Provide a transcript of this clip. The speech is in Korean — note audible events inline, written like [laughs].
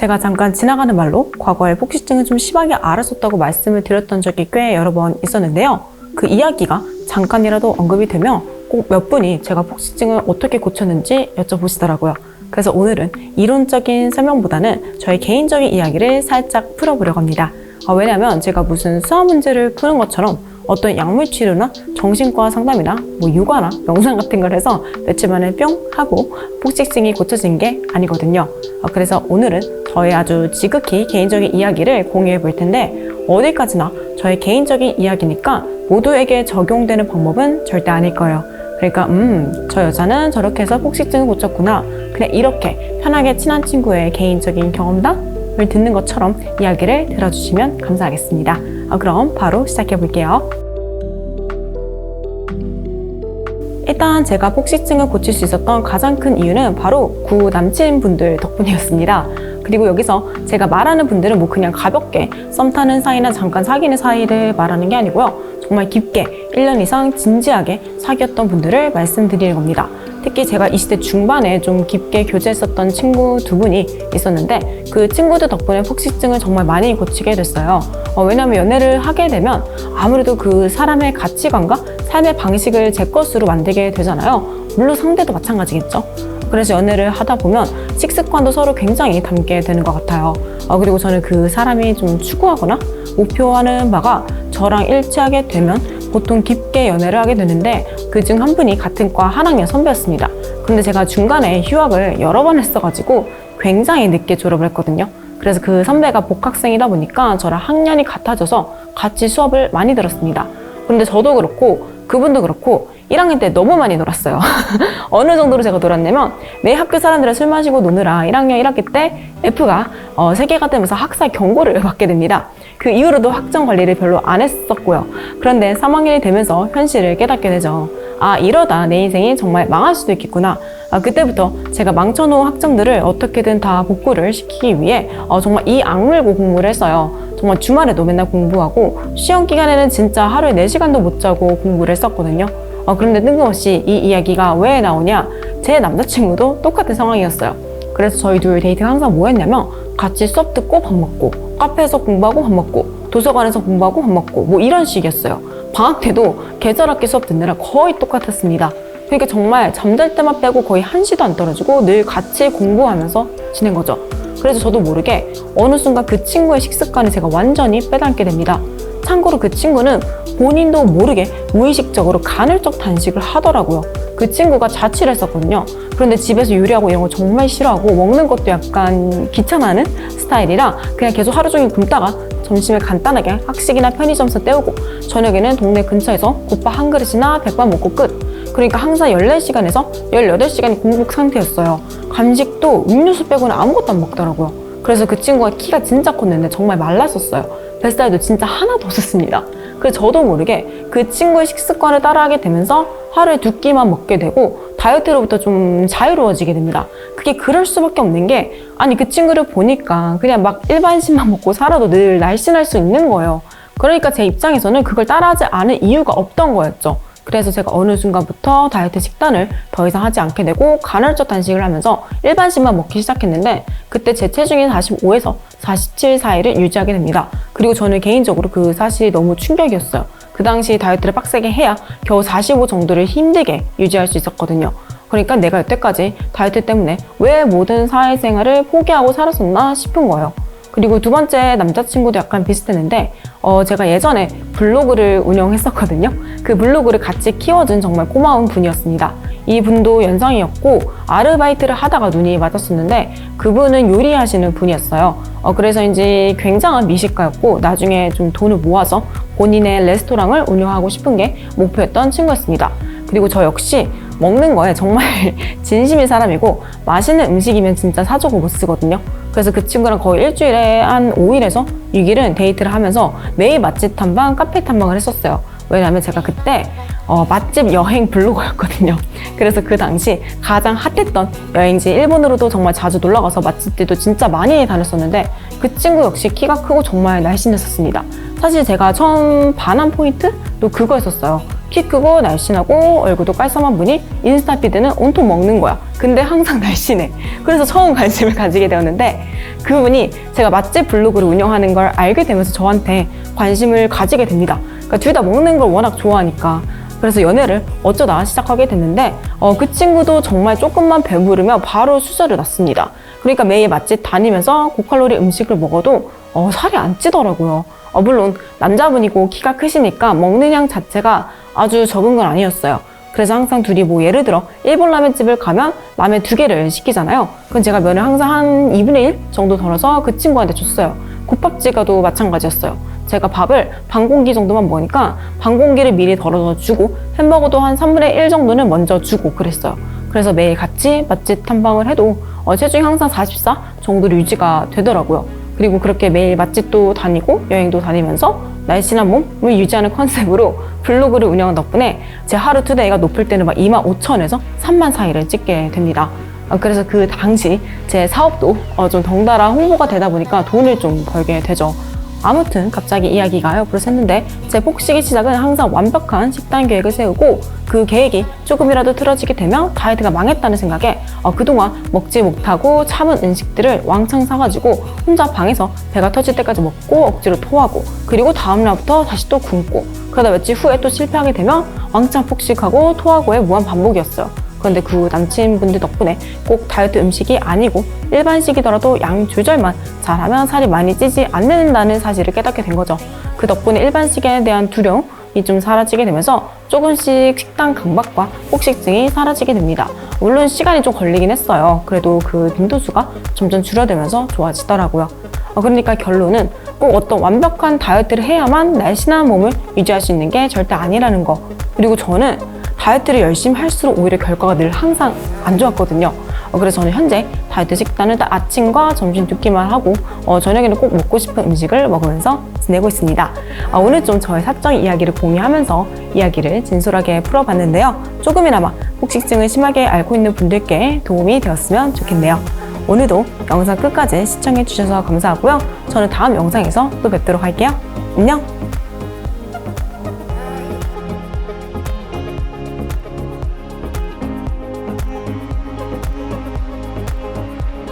제가 잠깐 지나가는 말로 과거에 폭식증을 좀 심하게 앓았었다고 말씀을 드렸던 적이 꽤 여러 번 있었는데요. 그 이야기가 잠깐이라도 언급이 되면 꼭 몇 분이 제가 폭식증을 어떻게 고쳤는지 여쭤보시더라고요. 그래서 오늘은 이론적인 설명보다는 저의 개인적인 이야기를 살짝 풀어보려고 합니다. 아, 왜냐면 제가 무슨 수학 문제를 푸는 것처럼 어떤 약물 치료나 정신과 상담이나 뭐 육아나 명상 같은 걸 해서 며칠 만에 뿅 하고 폭식증이 고쳐진 게 아니거든요. 어, 그래서 오늘은 저의 아주 지극히 개인적인 이야기를 공유해 볼 텐데 어디까지나 저의 개인적인 이야기니까 모두에게 적용되는 방법은 절대 아닐 거예요. 그러니까 음, 저 여자는 저렇게 해서 폭식증을 고쳤구나. 그냥 이렇게 편하게 친한 친구의 개인적인 경험담을 듣는 것처럼 이야기를 들어주시면 감사하겠습니다. 아, 그럼 바로 시작해 볼게요. 일단 제가 폭식증을 고칠 수 있었던 가장 큰 이유는 바로 구 남친분들 덕분이었습니다. 그리고 여기서 제가 말하는 분들은 뭐 그냥 가볍게 썸 타는 사이나 잠깐 사귀는 사이를 말하는 게 아니고요. 정말 깊게 1년 이상 진지하게 사귀었던 분들을 말씀드리는 겁니다. 특히 제가 20대 중반에 좀 깊게 교제했었던 친구 두 분이 있었는데 그 친구들 덕분에 폭식증을 정말 많이 고치게 됐어요. 어, 왜냐하면 연애를 하게 되면 아무래도 그 사람의 가치관과 삶의 방식을 제 것으로 만들게 되잖아요. 물론 상대도 마찬가지겠죠. 그래서 연애를 하다 보면 식습관도 서로 굉장히 닮게 되는 것 같아요. 어, 그리고 저는 그 사람이 좀 추구하거나 목표하는 바가 저랑 일치하게 되면 보통 깊게 연애를 하게 되는데 그 중 한 분이 같은 과 한 학년 선배였습니다. 근데 제가 중간에 휴학을 여러 번 했어가지고 굉장히 늦게 졸업을 했거든요. 그래서 그 선배가 복학생이다 보니까 저랑 학년이 같아져서 같이 수업을 많이 들었습니다. 근데 저도 그렇고 그분도 그렇고 1학년 때 너무 많이 놀았어요. [laughs] 어느 정도로 제가 놀았냐면 매 학교 사람들이랑 술 마시고 노느라 1학년 1학기 때 F가 어, 3개가 되면서 학사 경고를 [laughs] 받게 됩니다. 그 이후로도 학점 관리를 별로 안 했었고요. 그런데 3학년이 되면서 현실을 깨닫게 되죠. 아, 이러다 내 인생이 정말 망할 수도 있겠구나. 아, 그때부터 제가 망쳐놓은 학점들을 어떻게든 다 복구를 시키기 위해 어, 정말 이 악물고 공부를 했어요. 정말 주말에도 맨날 공부하고 시험 기간에는 진짜 하루에 4시간도 못 자고 공부를 했었거든요. 어, 그런데 뜬금없이 이 이야기가 왜 나오냐? 제 남자친구도 똑같은 상황이었어요. 그래서 저희 둘 데이트가 항상 뭐 했냐면 같이 수업 듣고 밥 먹고 카페에서 공부하고 밥 먹고 도서관에서 공부하고 밥 먹고 뭐 이런 식이었어요. 방학 때도 계절 학기 수업 듣느라 거의 똑같았습니다. 그러니까 정말 잠잘 때만 빼고 거의 한시도 안 떨어지고 늘 같이 공부하면서 지낸 거죠. 그래서 저도 모르게 어느 순간 그 친구의 식습관을 제가 완전히 빼닮게 됩니다. 참고로 그 친구는 본인도 모르게 무의식적으로 간헐적 단식을 하더라고요. 그 친구가 자취를 했었거든요. 그런데 집에서 요리하고 이런 거 정말 싫어하고 먹는 것도 약간 귀찮아하는 스타일이라 그냥 계속 하루 종일 굶다가 점심에 간단하게 학식이나 편의점에서 때우고 저녁에는 동네 근처에서 국밥 한 그릇이나 백반 먹고 끝. 그러니까 항상 14시간에서 18시간이 공복 상태였어요. 간식도 음료수 빼고는 아무것도 안 먹더라고요. 그래서 그 친구가 키가 진짜 컸는데 정말 말랐었어요. 뱃살도 진짜 하나도 없었습니다. 그래서 저도 모르게 그 친구의 식습관을 따라하게 되면서 하루에 두 끼만 먹게 되고 다이어트로부터 좀 자유로워지게 됩니다. 그게 그럴 수밖에 없는 게 아니 그 친구를 보니까 그냥 막 일반식만 먹고 살아도 늘 날씬할 수 있는 거예요. 그러니까 제 입장에서는 그걸 따라하지 않을 이유가 없던 거였죠. 그래서 제가 어느 순간부터 다이어트 식단을 더 이상 하지 않게 되고 간헐적 단식을 하면서 일반식만 먹기 시작했는데 그때 제 체중이 45에서 47 사이를 유지하게 됩니다. 그리고 저는 개인적으로 그 사실이 너무 충격이었어요. 그 당시 다이어트를 빡세게 해야 겨우 45 정도를 힘들게 유지할 수 있었거든요. 그러니까 내가 여태까지 다이어트 때문에 왜 모든 사회생활을 포기하고 살았었나 싶은 거예요. 그리고 두 번째 남자친구도 약간 비슷했는데 어, 제가 예전에 블로그를 운영했었거든요. 그 블로그를 같이 키워준 정말 고마운 분이었습니다. 이 분도 연상이었고 아르바이트를 하다가 눈이 맞았었는데 그분은 요리하시는 분이었어요. 어, 그래서 이제 굉장한 미식가였고 나중에 좀 돈을 모아서 본인의 레스토랑을 운영하고 싶은 게 목표였던 친구였습니다. 그리고 저 역시 먹는 거에 정말 [laughs] 진심인 사람이고 맛있는 음식이면 진짜 사주고 못 쓰거든요. 그래서 그 친구랑 거의 일주일에 한 5일에서 6일은 데이트를 하면서 매일 맛집 탐방, 카페 탐방을 했었어요. 왜냐하면 제가 그때 어, 맛집 여행 블로거였거든요. [laughs] 그래서 그 당시 가장 핫했던 여행지 일본으로도 정말 자주 놀러 가서 맛집들도 진짜 많이 다녔었는데 그 친구 역시 키가 크고 정말 날씬했었습니다. 사실 제가 처음 반한 포인트도 그거였었어요. 키 크고 날씬하고 얼굴도 깔쌈한 분이 인스타 피드는 온통 먹는 거야. 근데 항상 [laughs] 날씬해. 그래서 처음 관심을 가지게 되었는데 그분이 제가 맛집 블로그를 운영하는 걸 알게 되면서 저한테 관심을 가지게 됩니다. 그러니까 둘 다 먹는 걸 워낙 좋아하니까. 그래서 연애를 어쩌다 시작하게 됐는데 어, 그 친구도 정말 조금만 배부르면 바로 수저를 놨습니다. 그러니까 매일 맛집 다니면서 고칼로리 음식을 먹어도 어, 살이 안 찌더라고요. 어, 물론 남자분이고 키가 크시니까 먹는 양 자체가 아주 적은 건 아니었어요. 그래서 항상 둘이 뭐 예를 들어 일본 라면집을 가면 라면 두 개를 시키잖아요. 그럼 제가 면을 항상 한 2분의 1 정도 덜어서 그 친구한테 줬어요. 국밥집 가도 마찬가지였어요. 제가 밥을 반 공기 정도만 먹으니까 반 공기를 미리 덜어서 주고 햄버거도 한 3분의 1 정도는 먼저 주고 그랬어요. 그래서 매일 같이 맛집 탐방을 해도 어, 체중이 항상 44 정도로 유지가 되더라고요. 그리고 그렇게 매일 맛집도 다니고 여행도 다니면서 날씬한 몸을 유지하는 컨셉으로 블로그를 운영한 덕분에 제 하루 투데이가 높을 때는 막 2만 5천에서 3만 사이를 찍게 됩니다. 아, 그래서 그 당시 제 사업도 어, 좀 덩달아 홍보가 되다 보니까 돈을 좀 벌게 되죠. 아무튼 갑자기 이야기가 옆으로 샜는데 제 폭식의 시작은 항상 완벽한 식단 계획을 세우고 그 계획이 조금이라도 틀어지게 되면 다이어트가 망했다는 생각에 어, 그동안 먹지 못하고 참은 음식들을 왕창 사가지고 혼자 방에서 배가 터질 때까지 먹고 억지로 토하고 그리고 다음날부터 다시 또 굶고 그러다 며칠 후에 또 실패하게 되면 왕창 폭식하고 토하고의 무한 반복이었어요. 그런데 그 남친분들 덕분에 꼭 다이어트 음식이 아니고 일반식이더라도 양 조절만 잘하면 살이 많이 찌지 않는다는 사실을 깨닫게 된 거죠. 그 덕분에 일반식에 대한 두려움이 좀 사라지게 되면서 조금씩 식단 강박과 폭식증이 사라지게 됩니다. 물론 시간이 좀 걸리긴 했어요. 그래도 그 빈도수가 점점 줄어들면서 좋아지더라고요. 어, 그러니까 결론은 꼭 어떤 완벽한 다이어트를 해야만 날씬한 몸을 유지할 수 있는 게 절대 아니라는 거. 그리고 저는 다이어트를 열심히 할수록 오히려 결과가 늘 항상 안 좋았거든요. 어, 그래서 저는 현재 다이어트 식단을 딱 아침과 점심 두 끼만 하고 어, 저녁에는 꼭 먹고 싶은 음식을 먹으면서 지내고 있습니다. 아, 오늘 좀 저의 사적 이야기를 공유하면서 이야기를 진솔하게 풀어봤는데요. 조금이나마 폭식증을 심하게 앓고 있는 분들께 도움이 되었으면 좋겠네요. 오늘도 영상 끝까지 시청해 주셔서 감사하고요. 저는 다음 영상에서 또 뵙도록 할게요. 안녕!